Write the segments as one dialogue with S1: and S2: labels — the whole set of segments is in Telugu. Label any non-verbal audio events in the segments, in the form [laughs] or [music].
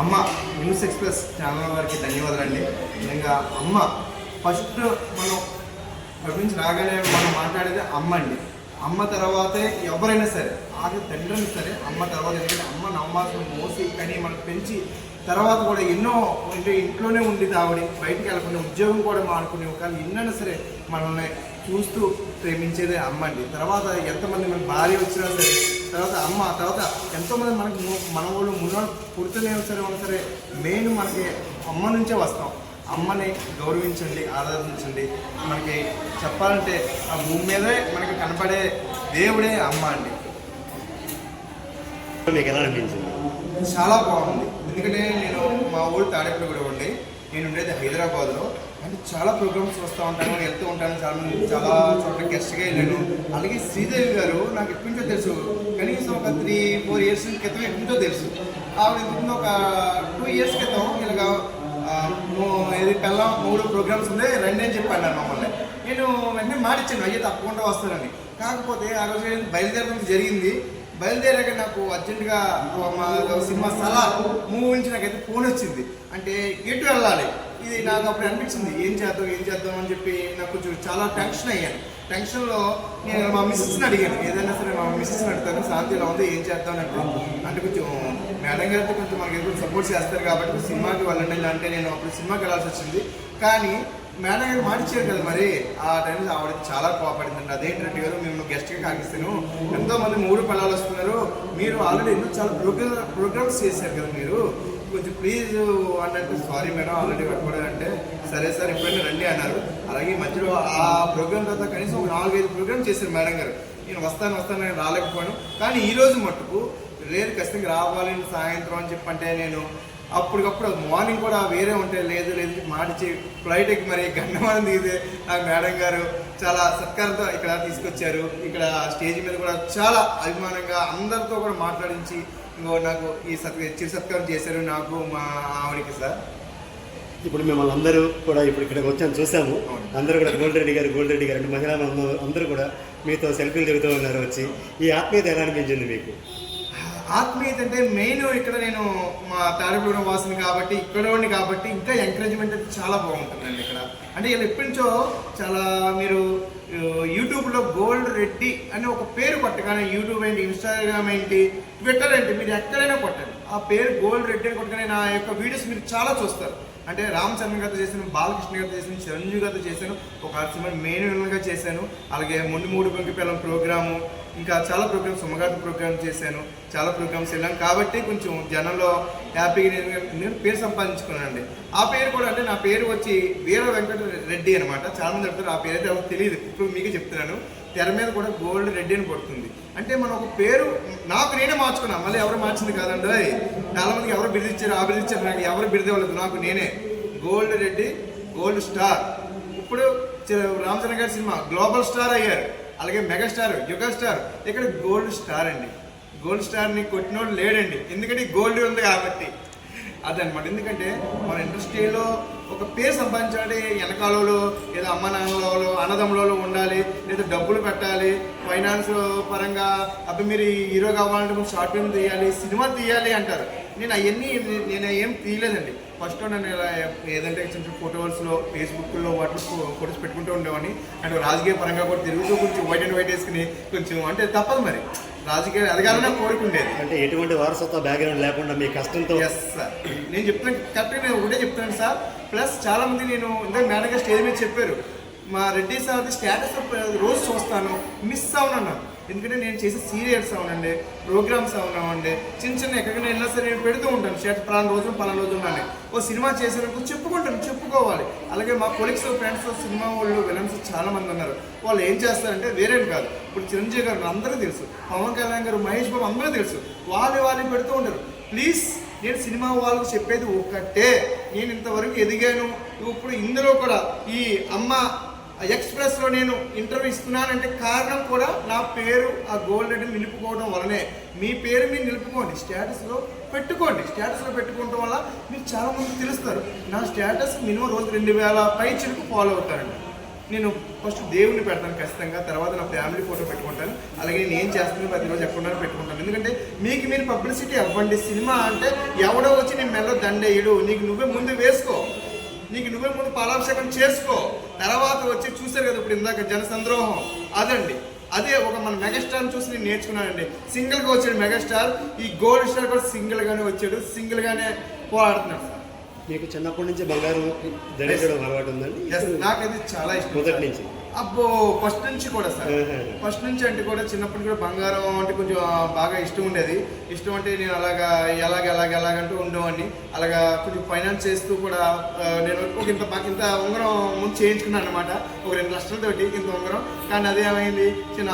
S1: అమ్మ న్యూస్ ఎక్స్ప్రెస్ ఛానల్ వారికి ధన్యవాదాలండి. నిజంగా అమ్మ ఫస్ట్ మనం ప్రపంచం రాగానే మనం మాట్లాడేది అమ్మ అండి. అమ్మ తర్వాతే ఎవరైనా సరే ఆఖరి తండ్రిని సరే అమ్మ తర్వాత ఎందుకంటే అమ్మ నవమాసం మోసి కానీ మనం పెంచి తర్వాత కూడా ఎన్నో అంటే ఇంట్లోనే ఉండి ఆవిడ బయటికి వెళ్ళకుండా ఉద్యోగం కూడా మానుకునే ఒక ఎన్నైనా సరే మనల్ని చూస్తూ ప్రేమించేదే అమ్మ అండి తర్వాత ఎంతమంది మన భార్య వచ్చినా సరే తర్వాత అమ్మ తర్వాత ఎంతోమంది మనకి మన వాళ్ళు మున పుడుతూనే సరే ఉన్నా సరే మెయిన్ మనకి అమ్మ నుంచే వస్తాం. అమ్మని గౌరవించండి ఆరాధించండి. మనకి చెప్పాలంటే ఆ భూమి మీదే మనకి కనపడే దేవుడే అమ్మ అండి.
S2: మీకు ఎలా అనిపించింది?
S1: చాలా బాగుంది. ఎందుకంటే నేను మా ఊరు తాడేపల్లి కూడా ఉండి నేను ఉండేది హైదరాబాద్లో. అంటే చాలా ప్రోగ్రామ్స్ వస్తూ ఉంటాను వెళ్తూ ఉంటాను చాలా మంది చాలా చోట్ల గెస్ట్గా వెళ్ళాను. అలాగే శ్రీదేవి గారు నాకు ఎప్పటి నుంచో తెలుసు కనీసం ఒక త్రీ ఫోర్ ఇయర్స్ క్రితం ఎప్పటించో తెలుసు. ఆవిడ ఒక టూ ఇయర్స్ క్రితం ఇలాగా ఇది మూడు ప్రోగ్రామ్స్ ఉంది రండి అని చెప్పాను మమ్మల్ని. నేను వెంటనే మాటిచ్చాను అయ్యే తప్పకుండా వస్తానని. కాకపోతే ఆ రోజు బయలుదేరడం జరిగింది. బయలుదేరాక నాకు అర్జెంటుగా మా సినిమా సలా మూవీ నుంచి నాకైతే ఫోన్ వచ్చింది. అంటే ఎటు వెళ్ళాలి? ఇది నాకు అప్పుడు అనిపించింది ఏం చేద్దాం ఏం చేద్దాం అని చెప్పి నాకు కొంచెం చాలా టెన్షన్ అయ్యాను. టెన్షన్లో నేను మా మిస్సెస్ని అడిగాను ఏదైనా సరే మా మిస్సెస్ని అడుగుతాను శాంతి ఇలా ఉంది ఏం చేద్దాం అంటే అంటే కొంచెం మేడం గారితో కొంచెం మనకి ఎదురు సపోర్ట్ చేస్తారు కాబట్టి సినిమాకి వెళ్ళండి అంటే నేను అప్పుడు సినిమాకి వెళ్ళాల్సి వచ్చింది. కానీ మేడం గారు మాటిచ్చారు కదా మరి ఆ టైంలో ఆవిడ చాలా కోపడిందండి. అదేంటంటే గారు మేము గెస్ట్గా కాగిస్తాను. ఎంతో మంది మూడు పిల్లలు వస్తున్నారు. మీరు ఆల్రెడీ ఎన్నో చాలా ప్రోగ్రామ్ ప్రోగ్రామ్స్ చేశారు కదా మీరు. కొంచెం ప్లీజ్ అన్నట్టు సారీ మేడం ఆల్రెడీ పెట్టుకోవడం సరే సార్ ఎప్పుడైనా రండి అన్నారు. అలాగే మధ్యలో ఆ ప్రోగ్రామ్ తర్వాత కనీసం ఒక నాలుగైదు ప్రోగ్రామ్ చేశారు మేడం గారు. నేను వస్తాను వస్తాను నేను రాలేకపోయాను. కానీ ఈ రోజు మట్టుకు లేదు ఖచ్చితంగా రావాలి సాయంత్రం అని చెప్పంటే నేను అప్పటికప్పుడు మార్నింగ్ కూడా వేరే ఉంటే లేదు లేదు మాటిచ్చి ఫ్లైట్ ఎక్కి మరి గన్నవరం దిగితే ఆ మేడం గారు చాలా సత్కారంతో ఇక్కడ తీసుకొచ్చారు. ఇక్కడ స్టేజ్ మీద కూడా చాలా అభిమానంగా అందరితో కూడా మాట్లాడించి ఇంకో నాకు ఈ సత్ చిరు సత్కారం చేశారు నాకు మా ఆవిడకి సార్.
S2: ఇప్పుడు మిమ్మల్ని అందరూ కూడా ఇప్పుడు ఇక్కడికి వచ్చాను చూసాము. అందరూ కూడా గోల్డ్ రెడ్డి గారు గోల్డ్ రెడ్డి గారు అంటే మహిళా అందరూ కూడా మీతో సెల్ఫీలు దిగుతూ ఉన్నారు వచ్చి. ఈ ఆత్మీయత ఎలా అనిపించింది మీకు.
S1: ఆత్మీయత అంటే మెయిన్ ఇక్కడ నేను మా తాడేపూడి వాసిని కాబట్టి ఇక్కడ ఉండి కాబట్టి ఇంకా ఎంకరేజ్మెంట్ అయితే చాలా బాగుంటుందండి ఇక్కడ. అంటే వీళ్ళు ఎప్పటి నుంచో చాలా మీరు యూట్యూబ్లో గోల్డ్ రెడ్డి అని ఒక పేరు కొట్టగానే యూట్యూబ్ ఏంటి ఇన్స్టాగ్రామ్ ఏంటి ట్విట్టర్ ఏంటి మీరు ఎక్కడైనా కొట్టండి. ఆ పేరు గోల్డ్ రెడ్డి అని కొట్టగానే నా యొక్క వీడియోస్ మీరు చాలా చూస్తారు. అంటే రామ్ చరణ్ గారితో చేశాను బాలకృష్ణ గారితో చేశాను చిరంజీవి గారితో చేశాను ఒక సినిమా మెయిన్ విలన్గా చేశాను. అలాగే మొండి మూడు పంకి పిల్లల ప్రోగ్రాము ఇంకా చాలా ప్రోగ్రామ్స్ సుమగారి ప్రోగ్రామ్ చేశాను. చాలా ప్రోగ్రామ్స్ వెళ్ళాను కాబట్టి కొంచెం జనంలో హ్యాపీగా నేను నేను పేరు సంపాదించుకున్నానండి. ఆ పేరు కూడా అంటే నా పేరు వచ్చి వీర వెంకట రెడ్డి అనమాట చాలా మంది చెప్తారు ఆ పేరు అయితే ఎవరికి తెలియదు. ఇప్పుడు మీకే చెప్తున్నాను. తెర మీద కూడా గోల్డ్ రెడ్డి అని పడుతుంది అంటే మనం ఒక పేరు నాకు నేనే మార్చుకున్నా. మళ్ళీ ఎవరు మార్చింది కాదండి. చాలామందికి చాలా మందికి ఎవరు బిరుదిచ్చారు ఆ బిరుదిచ్చారు నాకు ఎవరు బిరుదేవాళ్ళు నాకు నేనే. Gold Reddy gold star. ఇప్పుడు చి- గారి సినిమా గ్లోబల్ స్టార్ అయ్యారు. అలాగే మెగాస్టార్ యుగ స్టార్ ఇక్కడ గోల్డ్ స్టార్ అండి. గోల్డ్ స్టార్ని కొట్టినోడు లేడండి. ఎందుకంటే గోల్డ్ ఉంది కాబట్టి. అదనమాట. ఎందుకంటే మన ఇండస్ట్రీలో ఒక పేరు సంపాదించాలంటే వెనకాలలో లేదా అమ్మ నాన్నలలో అన్నదమ్ములలో ఉండాలి లేదా డబ్బులు పెట్టాలి ఫైనాన్స్ పరంగా అప్పుడు మీరు హీరో కావాలంటే షార్ట్ ఫిల్మ్ తీయాలి సినిమా తీయాలి అంటారు. నేను అవన్నీ నేను ఏం తీయలేదండి. ఫస్ట్ నేను ఇలా ఏదంటే చిన్న చిన్న ఫోటోస్లో ఫేస్బుక్లో వాటిలో ఫోటోస్ పెట్టుకుంటూ ఉండేవాడిని. అండ్ రాజకీయ పరంగా కూడా తిరుగుతూ కొంచెం వైట్ అండ్ వైట్ వేసుకుని కొంచెం అంటే తప్పదు మరి. రాజకీయ నాకు కోరుకుండేది
S2: అంటే ఎటువంటి వారసత్వ బ్యాక్గ్రౌండ్ లేకుండా మీ కష్టంతో
S1: ఎస్ సార్ నేను చెప్తున్నాను కరెక్ట్గా నేను ఒకటే చెప్తున్నాను సార్ ప్లస్ చాలా మంది నేను ఇందాక మేడం గారు స్టేజ్ మీద చెప్పారు మా రెడ్డి సార్ స్టేటస్ రోజు చూస్తాను మిస్ అవునన్నాను ఎందుకంటే నేను చేసే సీరియల్స్ అవునండి ప్రోగ్రామ్స్ అవునండి చిన్న చిన్న ఎక్కడికైనా వెళ్ళినా సరే నేను పెడుతూ ఉంటాను షర్ట్ పలానా రోజు పలానా రోజు ఉన్నాను ఓ సినిమా చేసినప్పుడు చెప్పుకుంటాను చెప్పుకోవాలి. అలాగే మా కొలిక్స్ ఫ్రెండ్స్ సినిమా వాళ్ళు విలన్స్ చాలామంది ఉన్నారు. వాళ్ళు ఏం చేస్తారంటే వేరేం కాదు. ఇప్పుడు చిరంజీవి గారు అందరూ తెలుసు పవన్ కళ్యాణ్ గారు మహేష్ బాబు అందరూ తెలుసు. వాళ్ళు వాళ్ళని పెడుతూ ఉంటారు. ప్లీజ్ నేను సినిమా వాళ్ళకి చెప్పేది ఒక్కటే నేను ఇంతవరకు ఎదిగాను. ఇప్పుడు ఇందులో కూడా ఈ అమ్మ ఎక్స్ప్రెస్లో నేను ఇంటర్వ్యూ ఇస్తున్నానంటే కారణం కూడా నా పేరు ఆ గోల్డ్ నిలుపుకోవడం వల్లనే. మీ పేరు మీరు నిలుపుకోండి. స్టేటస్లో పెట్టుకోండి. స్టేటస్లో పెట్టుకోవడం వల్ల మీరు చాలామంది తెలుస్తారు. నా స్టేటస్ మినిమం రోజు రెండు వేల పై చిరుకు ఫాలో అవుతారండి. నేను ఫస్ట్ దేవుని పెడతాను ఖచ్చితంగా. తర్వాత నా ఫ్యామిలీ ఫోటో పెట్టుకుంటాను. అలాగే నేను ఏం చేస్తున్నాను ప్రతిరోజు ఎక్కడున్నాను పెట్టుకుంటాను. ఎందుకంటే మీకు మీరు పబ్లిసిటీ అవ్వండి. సినిమా అంటే ఎవడో వచ్చి నేను మెల్ల దండేయడు నీకు నువ్వే ముందు వేసుకో. నీకు నువ్వే ముందు పాలాభిషేకం చేసుకో. తర్వాత వచ్చి చూసారు కదా ఇప్పుడు ఇందాక జన సంద్రోహం అదండి. అదే ఒక మన మెగాస్టార్ చూసి నేను నేర్చుకున్నానండి. సింగిల్గా వచ్చాడు మెగాస్టార్ ఈ గోల్డ్ స్టార్ కూడా సింగిల్ గానే వచ్చాడు. సింగిల్ గానే పోరాడుతున్నాడు. సార్
S2: మీకు చిన్నప్పటి నుంచి బంగారం ధరించడం అలవాటు ఉందండి?
S1: నాకైతే చాలా ఇష్టం
S2: మొదటి. నుంచి.
S1: అబ్బో ఫస్ట్ నుంచి కూడా సార్. [laughs] ఫస్ట్ నుంచి అంటే కూడా చిన్నప్పటి కూడా బంగారం అంటే కొంచెం బాగా ఇష్టం ఉండేది. ఇష్టం అంటే నేను అలాగా ఎలాగ ఎలాగ ఎలాగంటూ ఉండేవాడిని. అలాగా కొంచెం ఫైనాన్స్ చేస్తూ కూడా నేను ఒక ఇంత ఇంత ఉంగరం ముందు చేయించుకున్నాను అనమాట ఒక రెండు లక్షలతోటి ఇంత ఉంగరం. కానీ అదేమైంది చిన్న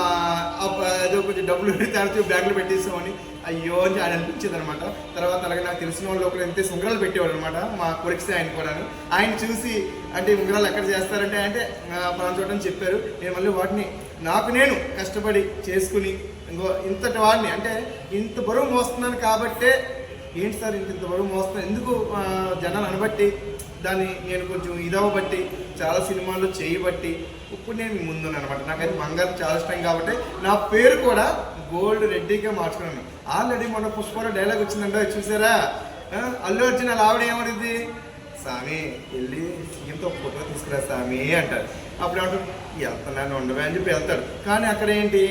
S1: ఏదో కొంచెం డబ్బులు తేడుతూ బ్యాంకులో పెట్టేసామని అయ్యో అని ఆయన అనిపించేది అనమాట తర్వాత అలాగే నాకు తెలిసిన వాళ్ళు ఒకరు ఎంత ఉంగరాలు పెట్టేవాడు అనమాట మా కొరికిస్తే ఆయన కూడా ఆయన చూసి అంటే ఉంగరాలు ఎక్కడ చేస్తారంటే అంటే పలానా చోట అని చెప్పారు. నేను మళ్ళీ వాటిని నాకు నేను కష్టపడి చేసుకుని ఇంకో ఇంతటి వాడిని అంటే ఇంత బరువు మోస్తున్నాను కాబట్టే ఏంటి సార్ ఇంత ఇంత బరువు మోస్తున్నాను? ఎందుకు జనాలు అనబట్టి దాన్ని నేను కొంచెం ఇదవబట్టి చాలా సినిమాలు చేయబట్టి ఇప్పుడు నేను మీ ముందున్నాను అనమాట నాకైతే బంగారం చాలా ఇష్టం కాబట్టి నా పేరు కూడా గోల్డ్ రెడ్డిగా మార్చుకున్నాను. ఆల్రెడీ మొన్న పుష్పలో డైలాగ్ వచ్చిందంటే చూసారా? అల్లు అర్జున్ అలా ఆవిడ ఏమడిది స్వామి వెళ్ళి సీఎంతో ఫోటో తీసుకురా స్వామి అంటారు. అప్పుడు ఏమంటాడు వెళ్తున్నాను ఉండవే అని చెప్పి వెళ్తాడు కానీ అక్కడ ఏంటి?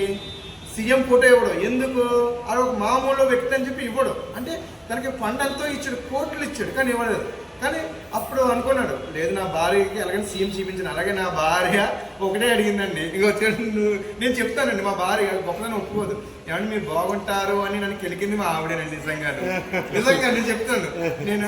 S1: సీఎం ఫోటో ఇవ్వడు. ఎందుకు? అది ఒక మామూలు వ్యక్తి అని చెప్పి ఇవ్వడు. అంటే తనకి ఫండ్ ఎంతో ఇచ్చాడు కోట్లు ఇచ్చాడు కానీ ఇవ్వలేదు. కానీ అప్పుడు అనుకున్నాడు లేదు నా భార్యకి అలాగే సీఎం చూపించాను. అలాగే నా భార్య ఒకటే అడిగిందండి. ఇక వచ్చాడు నేను చెప్తానండి మా భార్య గొప్పదని ఒప్పుకోదు. ఏమంటే మీరు బాగుంటారు అని నన్ను కెలికింది మా ఆవిడేనండి నిజంగా నిజంగా నేను చెప్తాను నేను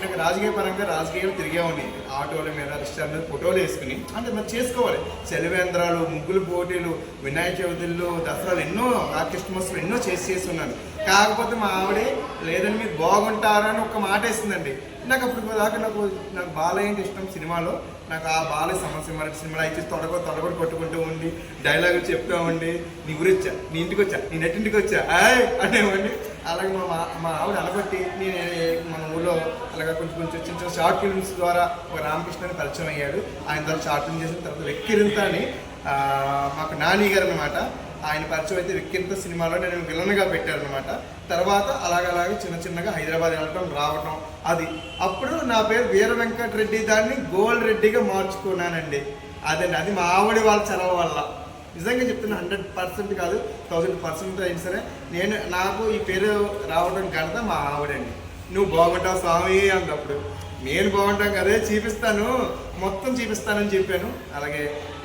S1: నాకు రాజకీయ పరంగా రాజకీయాలు తిరిగేవాడిని ఆటోల మీద రిక్షాల మీద ఫోటోలు వేసుకుని అంటే మరి చేసుకోవాలి. సెలవేంద్రాలు ముగ్గులు పోటీలు వినాయక చవితిలో దసరాలు ఎన్నో ఆర్కెస్ట్మస్లు ఎన్నో చేసి చేసి ఉన్నాను. కాకపోతే మా ఆవిడ లేదని మీరు బాగుంటారు అని ఒక మాట వేసిందండి. నాకు అప్పుడు దాకా నాకు నాకు బాలయ్య అంటే ఇష్టం సినిమాలో. నాకు ఆ బాలయ్య సమస్య మరి సినిమాలో అయితే తొడగ తొడగొడు కొట్టుకుంటూ ఉండి డైలాగులు చెప్తూ ఉండి నీ గురించి వచ్చా నీ ఇంటికి వచ్చా నీ నెట్టింటికి వచ్చా ఆయ్ అనేవండి అలాగే మా మా- ఆవిడ అనబట్టి నేను మన ఊళ్ళో అలాగే కొంచెం కొంచెం చిన్న చిన్న షార్ట్ ఫిల్మ్స్ ద్వారా ఒక రామకృష్ణని పరిచయం అయ్యాడు. ఆయన ద్వారా షార్ట్ ఫిల్మ్ చేసిన తర్వాత వెక్కిరింత అని మాకు నాని గారు అనమాట ఆయన పరిచయం అయితే విక్కింత సినిమాలో నేను విలన్గా పెట్టారనమాట అనమాట తర్వాత అలాగలాగే చిన్న చిన్నగా హైదరాబాద్ వెళ్ళటం రావటం అది. అప్పుడు నా పేరు వీర వెంకట రెడ్డి దాన్ని గోల్డ్ రెడ్డిగా మార్చుకున్నానండి. అదండి అది మా ఆవిడ వాళ్ళ చలవ వల్ల. నిజంగా చెప్తున్నా హండ్రెడ్ పర్సెంట్ కాదు థౌసండ్ పర్సెంట్ అయినా సరే నేను నాకు ఈ పేరు రావడం ఘనత మా ఆవిడండి. నువ్వు బాగుంటావు స్వామి అన్నప్పుడు. నేను బాగుంటాం కదే చూపిస్తాను. మొత్తం చూపిస్తానని చెప్పాను. అలాగే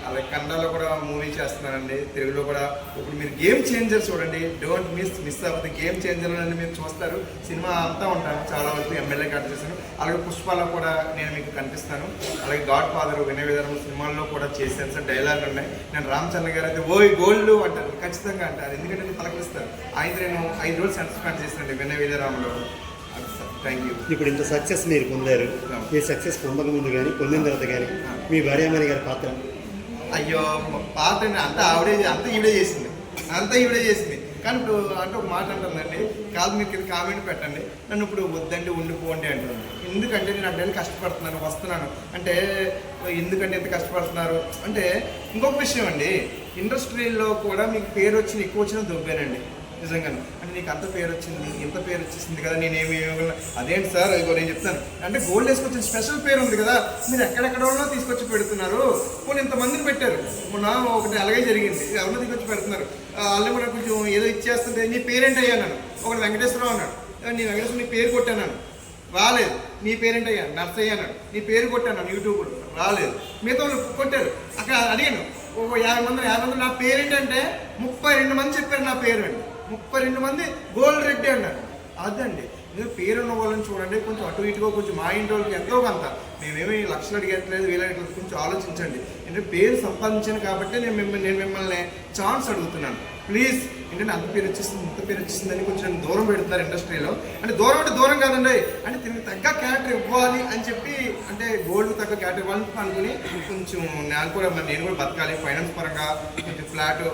S1: అలాగే కన్నడలో కూడా మూవీ చేస్తున్నానండి తెలుగులో కూడా. ఇప్పుడు మీరు గేమ్ చేంజర్ చూడండి డోంట్ మిస్ మిస్ అవ్వదు. గేమ్ చేంజర్ అని మీరు చూస్తారు. సినిమా అంతా ఉంటాను. చాలా వరకు ఎమ్మెల్యే కట్ చేశాను అలాగే పుష్పాలో కూడా నేను మీకు కనిపిస్తాను. అలాగే గాడ్ ఫాదర్ వినయ విధానం సినిమాల్లో కూడా చేశాను సార్. డైలాగ్ ఉన్నాయి. నేను రామ్ చరణ్ గారు అయితే ఓయ్ గోల్డ్ అంటారు. ఖచ్చితంగా అంటారు. ఎందుకంటే నేను పలకరిస్తాను ఆయన నేను ఐదు రోజులు సెన్స్ స్పెండ్ చేశానండి వినయ విధానంలో థ్యాంక్ యూ
S2: ఇప్పుడు ఇంత సక్సెస్ మీరు పొందారు. ఈ సక్సెస్ పొందక ముందు కానీ పొందిన తర్వాత కానీ మీ భార్యామణి గారి పాత్ర
S1: అయ్యో పాత అంతా ఆవిడే అంతా ఈవిడే చేసింది. అంతా ఈవిడే చేసింది. కానీ ఇప్పుడు అంటే ఒక మాట అంటుందండి కాదు మీకు కామెంట్ పెట్టండి. నన్ను ఇప్పుడు వద్దండి ఉండిపోండి అంటుంది. ఎందుకంటే నేను అడ్డాలు కష్టపడుతున్నాను వస్తున్నాను. అంటే ఎందుకంటే ఎంత కష్టపడుతున్నారు? అంటే ఇంకొక విషయం అండి ఇండస్ట్రీలో కూడా మీకు పేరు వచ్చిన ఎక్కువ వచ్చిన దొబ్బానండి. నిజంగాను అంటే నీకు అంత పేరు వచ్చింది ఇంత పేరు వచ్చేసింది కదా నేను ఏమి అదేంటి సార్? ఇగో నేను చెప్తాను. అంటే గోల్డ్ వేసుకొచ్చిన స్పెషల్ పేరు ఉంది కదా మీరు ఎక్కడెక్కడ ఉన్నా తీసుకొచ్చి పెడుతున్నారు. కొన్ని ఇంతమందిని పెట్టారు. మొన్న ఒకటి అలాగే జరిగింది. ఎవరినో తీసుకొచ్చి పెడుతున్నారు. వాళ్ళు కూడా కొంచెం ఏదో ఇచ్చేస్తుంటే నీ పేరేంటి అయ్యా ఒకటి వెంకటేశ్వరరావు అన్నాడు. నీ వెంకటేశ్వర నీ పేరు కొట్టాను రాలేదు. నీ పేరేంటి అయ్యా నర్సయ్య అన్నాడు. నీ పేరు కొట్టాను యూట్యూబ్ రాలేదు. మిగతా వాళ్ళు కొట్టారు. అక్కడ అడిగాను. ఒక యాభై మంది యాభై మంది నా పేరేంటంటే ముప్పై రెండు మంది చెప్పారు నా పేరు అండి ముప్పై రెండు మంది గోల్డ్ రెడ్డి అన్నారు. అదండి మీరు పేరున్న వాళ్ళని చూడండి కొంచెం అటు ఇటుగా కొంచెం మా ఇంటి వాళ్ళకి ఎంతో కొంత. మేమేమి లక్షలు అడిగట్లేదు వేలు కొంచెం ఆలోచించండి. అంటే పేరు సంపాదించాను కాబట్టి నేను మిమ్మల్ని నేను మిమ్మల్ని ఛాన్స్ అడుగుతున్నాను. ప్లీజ్ ఏంటంటే అంత పేరు వచ్చేస్తుంది ఇంత పేరు వచ్చేసిందని కొంచెం దూరం పెడుతున్నారు ఇండస్ట్రీలో. అంటే దూరం అంటే దూరం కాదండి అంటే దీనికి తగ్గ క్యారెక్టర్ ఇవ్వాలి అని చెప్పి అంటే గోల్డ్ తగ్గ క్యారెక్టర్ ఇవ్వాలని అనుకుని కొంచెం నేను కూడా నేను కూడా బతకాలి ఫైనాన్స్ పరంగా కొంచెం ఫ్లాట్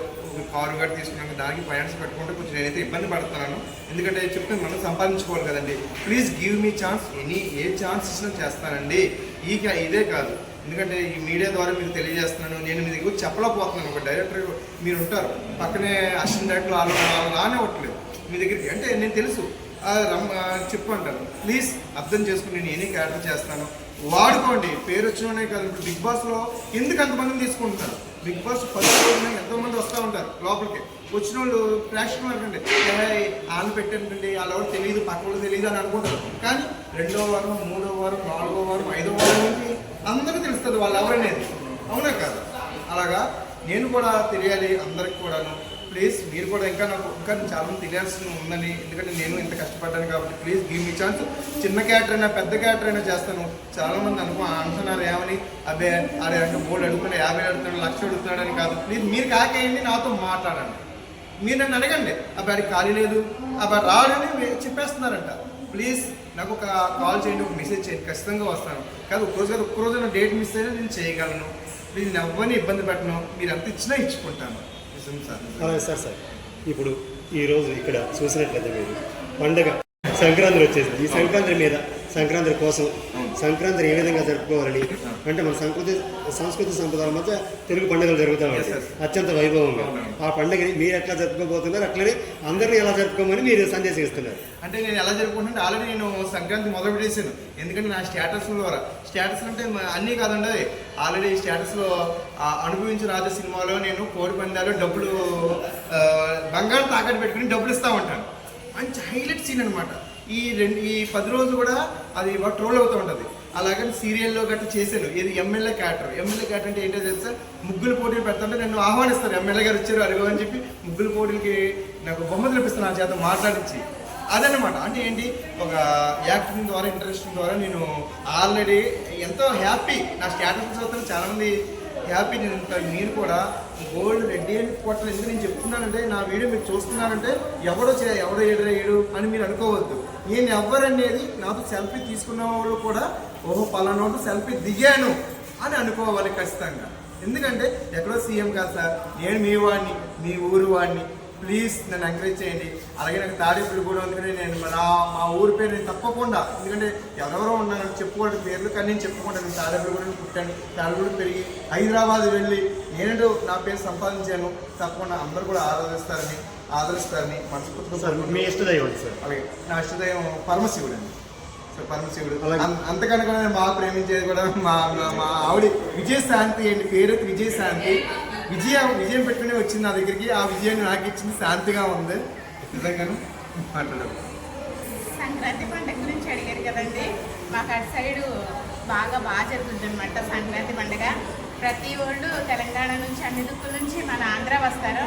S1: కారు కూడా తీసుకున్నాను దానికి ఫైనాన్స్ పెట్టుకుంటే కొంచెం నేనైతే ఇబ్బంది పడుతున్నాను ఎందుకంటే చెప్తే మనం సంపాదించుకోవాలి కదండి. Please give me chance any a chance ఇచ్చినా చేస్తానండి. ఈ ఇదే కాదు. ఎందుకంటే ఈ మీడియా ద్వారా మీకు తెలియజేస్తున్నాను. నేను మీ దగ్గర చెప్పలేకపోతున్నాను. ఒక డైరెక్టర్ మీరు ఉంటారు. పక్కనే అసిస్టెంట్ డైరెక్టర్ వాళ్ళు వాళ్ళు రానివ్వట్లేదు. మీ దగ్గరికి అంటే నేను తెలుసు. రమ్ చెప్పు అంటాను ప్లీజ్ అర్థం చేసుకుని నేను ఏనే క్యారెక్టర్ చేస్తాను. వాడుకోండి. పేరు వచ్చినోనే కాదు. ఇప్పుడు బిగ్ బాస్లో ఎందుకు అంతమందిని తీసుకుంటున్నారు? బిగ్ బాస్ ఫస్ట్ ఎంతోమంది వస్తూ ఉంటారు లోపలికి. వచ్చిన వాళ్ళు ప్రేక్షకులు అనుకోండి వాళ్ళు పెట్టండి వాళ్ళు ఎవరు తెలియదు పక్క వాళ్ళు తెలియదు అని అనుకుంటారు. కానీ రెండో వారం మూడో వారం నాలుగో వారం ఐదో వారం నుంచి అందరూ తెలుస్తుంది వాళ్ళు ఎవరనేది. అవునా కాదు? అలాగా? నేను కూడా తెలియాలి అందరికి కూడాను. ప్లీజ్ మీరు కూడా ఇంకా నాకు ఇంకా చాలా మంది తెలియాల్సి ఉందని ఎందుకంటే నేను ఇంత కష్టపడ్డాను కాబట్టి ప్లీజ్ గివ్ మీ ఛాన్స్. చిన్న క్యాటర్ అయినా పెద్ద క్యాటర్ అయినా చేస్తాను. చాలా మంది అనుకో అంటున్నారు ఏమని? అబ్బే అరే అంటే మూడు అడుగుతున్నా యాభై అడుగుతున్నాడు లక్ష అడుగుతున్నాడు అని కాదు. ప్లీజ్ మీరు కాకేయండి నాతో మాట్లాడండి. మీరు నన్ను అడగండి. అబ్బాయి ఖాళీ లేదు. అబ్బాయి రాడని చెప్పేస్తున్నారంట. ప్లీజ్ నాకు ఒక కాల్ చేయండి ఒక మెసేజ్ చేయండి. ఖచ్చితంగా వస్తాను. కాదు ఒక్క రోజు కాదు ఒక్కరోజు నా డేట్ మిస్ అయినా నేను చేయగలను. ప్లీజ్ నేను ఎవరిని ఇబ్బంది పెట్టను. మీరు ఎంత ఇచ్చినా ఇచ్చుకుంటాను.
S2: అలాగే సార్ సార్. ఇప్పుడు ఈరోజు ఇక్కడ చూసినట్లయితే మీరు పండగ సంక్రాంతి వచ్చేసింది. ఈ సంక్రాంతి మీద సంక్రాంతి కోసం సంక్రాంతి ఏ విధంగా జరుపుకోవాలని అంటే మన సంస్కృతి సంస్కృతి సంప్రదాయాల మధ్య తెలుగు పండుగలు జరుగుతూ ఉంటాయి
S1: Yes, yes.
S2: అత్యంత వైభవంగా. ఆ పండుగని మీరు ఎట్లా జరుపుకోబోతున్నారు? అట్లనే అందరినీ ఎలా జరుపుకోమని మీరు సందేశం ఇస్తున్నారు
S1: అంటే నేను ఎలా జరుపుకుంటుంటే ఆల్రెడీ నేను సంక్రాంతి మొదలు పెట్టేసాను ఎందుకంటే నా స్టేటస్ ద్వారా స్టేటస్ అంటే అన్నీ కాదండి అది. ఆల్రెడీ స్టేటస్లో అనుభవించిన రాజ సినిమాలో నేను కోడి పందాలు డబ్బులు బంగారం తాకట్టు పెట్టుకుని డబ్బులు ఇస్తా ఉంటాను. మంచి హైలైట్ సీన్ అనమాట ఈ రెండు ఈ పది రోజులు కూడా అది ట్రోల్ అవుతూ ఉంటుంది. అలాగని సీరియల్లో గట్రా చేశాను. ఇది ఎమ్మెల్యే క్యాటర్ ఎమ్మెల్యే క్యాటర్ అంటే ఏంటో తెలుసా? ముగ్గులు పోటీలు పెడతాంటే నన్ను ఆహ్వానిస్తారు. ఎమ్మెల్యే గారు వచ్చారు అడుగు అని చెప్పి ముగ్గులు పోటీలకి నాకు బొమ్మ తెప్పిస్తాను ఆ చేత మాట్లాడించి. అదనమాట అంటే ఏంటి? ఒక యాక్టింగ్ ద్వారా ఇంట్రెస్టింగ్ ద్వారా నేను ఆల్రెడీ ఎంతో హ్యాపీ నా స్టేటస్ చూస్తాను చాలామంది హ్యాపీ నేను మీరు కూడా గోల్డ్ రెడ్డి అని కొట్టలు ఎందుకు నేను చెప్తున్నానంటే నా వీడియో మీరు చూస్తున్నానంటే ఎవడో చే ఎవడో ఏడు ఏడు అని మీరు అనుకోవద్దు. నేను ఎవరనేది నాతో సెల్ఫీ తీసుకున్న వాళ్ళు కూడా ఓహో పలానా సెల్ఫీ దిగాను అని అనుకోవాలి ఖచ్చితంగా. ఎందుకంటే ఎక్కడో సీఎం కాదు సార్ నేను మీ వాడిని మీ ఊరు వాడిని ప్లీజ్ నన్ను ఎంకరేజ్ చేయండి అలాగే నాకు తాడేపులు కూడా అందుకని నేను నా మా ఊరి పేరు నేను తప్పకుండా ఎందుకంటే ఎవరెవరో ఉన్నాను చెప్పుకోవడం పేర్లు కానీ నేను చెప్పుకుంటాను నేను తాడేపులు కూడా పుట్టాను. తాడేపులు పెరిగి హైదరాబాద్ వెళ్ళి నేను నా పేరు సంపాదించాను. తప్పకుండా అందరూ కూడా ఆరాధిస్తారని ఆదరిస్తారని మనస్ఫూర్తిగా
S2: సార్ మీ ఇష్టదైవం సార్?
S1: అలాగే నా ఇష్టదైవం పరమశివుడు అండి. సో పరమశివుడు. అంతకన్నా కూడా నేను బాగా ప్రేమించేది కూడా మా మా- మా ఆవిడ. విజయశాంతి అండి పేరు విజయశాంతి. విజయం విజయం పెట్టుకుని వచ్చింది నా దగ్గరికి. ఆ విజయాన్ని నాకు ఇచ్చింది శాంతిగా ఉంది. నిజంగాను మాట్లాడారు
S3: సంక్రాంతి పండుగ గురించి అడిగారు కదండి. మాకు అటు సైడు బాగా బాగా జరుగుతుంది అనమాట సంక్రాంతి పండుగ. ప్రతి ఒళ్ళు తెలంగాణ నుంచి అన్ని దిక్కుల నుంచి మన ఆంధ్ర వస్తారు.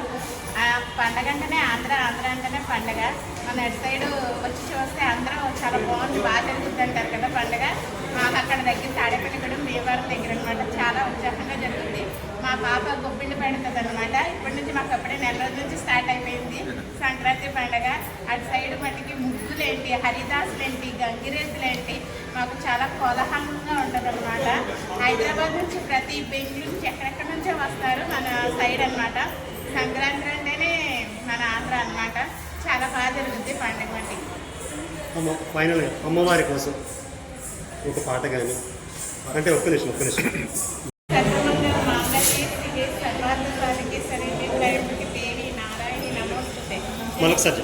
S3: ఆ పండగ అంటేనే ఆంధ్ర ఆంధ్ర అంటేనే పండగ. మన అటు సైడు వచ్చి చూస్తే అందరూ చాలా బాగుంది బాగా జరుగుతుంది అంటారు కదా పండగ. మాకు అక్కడ దగ్గర తాడేపల్లి కూడా మేవారం దగ్గర అనమాట చాలా ఉత్సాహంగా జరుగుతుంది. మా పాప గుప్పిండి పెడుతుంది అనమాట ఇప్పటి నుంచి మాకు అప్పుడే నెల రోజుల నుంచి స్టార్ట్ అయిపోయింది. సంక్రాంతి పండగ. అటు సైడ్ మట్టికి ముగ్గులేంటి హరిదాసులేంటి గంగిరేసులేంటి మాకు చాలా కోలాహలంగా ఉంటుంది అనమాట హైదరాబాద్ నుంచి ప్రతి బెంగళూరు నుంచి ఎక్కడెక్కడ నుంచో వస్తారు మన సైడ్ అన్నమాట. సంక్రాంతి అంటేనే మన ఆంధ్ర అన్నమాట. చాలా బాగా జరుగుతుంది పండుగ
S2: మట్టి ఫైనల్గా అమ్మవారి కోసం ఒక పాట కానీ అంటే ఒక్క నిమిషం ఒక్క నిమిషం
S3: సర్వమంగళ మాంగళ్యే శివే సర్వార్థ సాధకే శరణ్యే త్రయంబకే దేవి నారాయణి నమోస్తుతే
S2: మరొకసారి.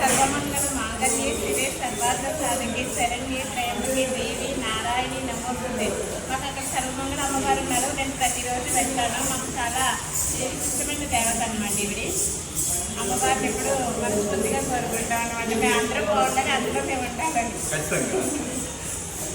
S3: సర్వమంగళ మాంగళ్యే శివే సర్వార్థ సాధకే శరణ్యే త్రయంబకే దేవి నారాయణి నమోస్తుతే మాకు అక్కడ సర్వమంగళ అమ్మవారు ఉన్నారు. నేను ప్రతిరోజు వెళ్తాను. మాకు చాలా ఇష్టమైన దేవత అనమాట ఇవిడి అమ్మవారిని ఎప్పుడు మనస్ఫూర్తిగా కోరుకుంటాం అనమాట మేము అందరూ బాగుండాలి అందరూ మేము
S1: ఖచ్చితంగా.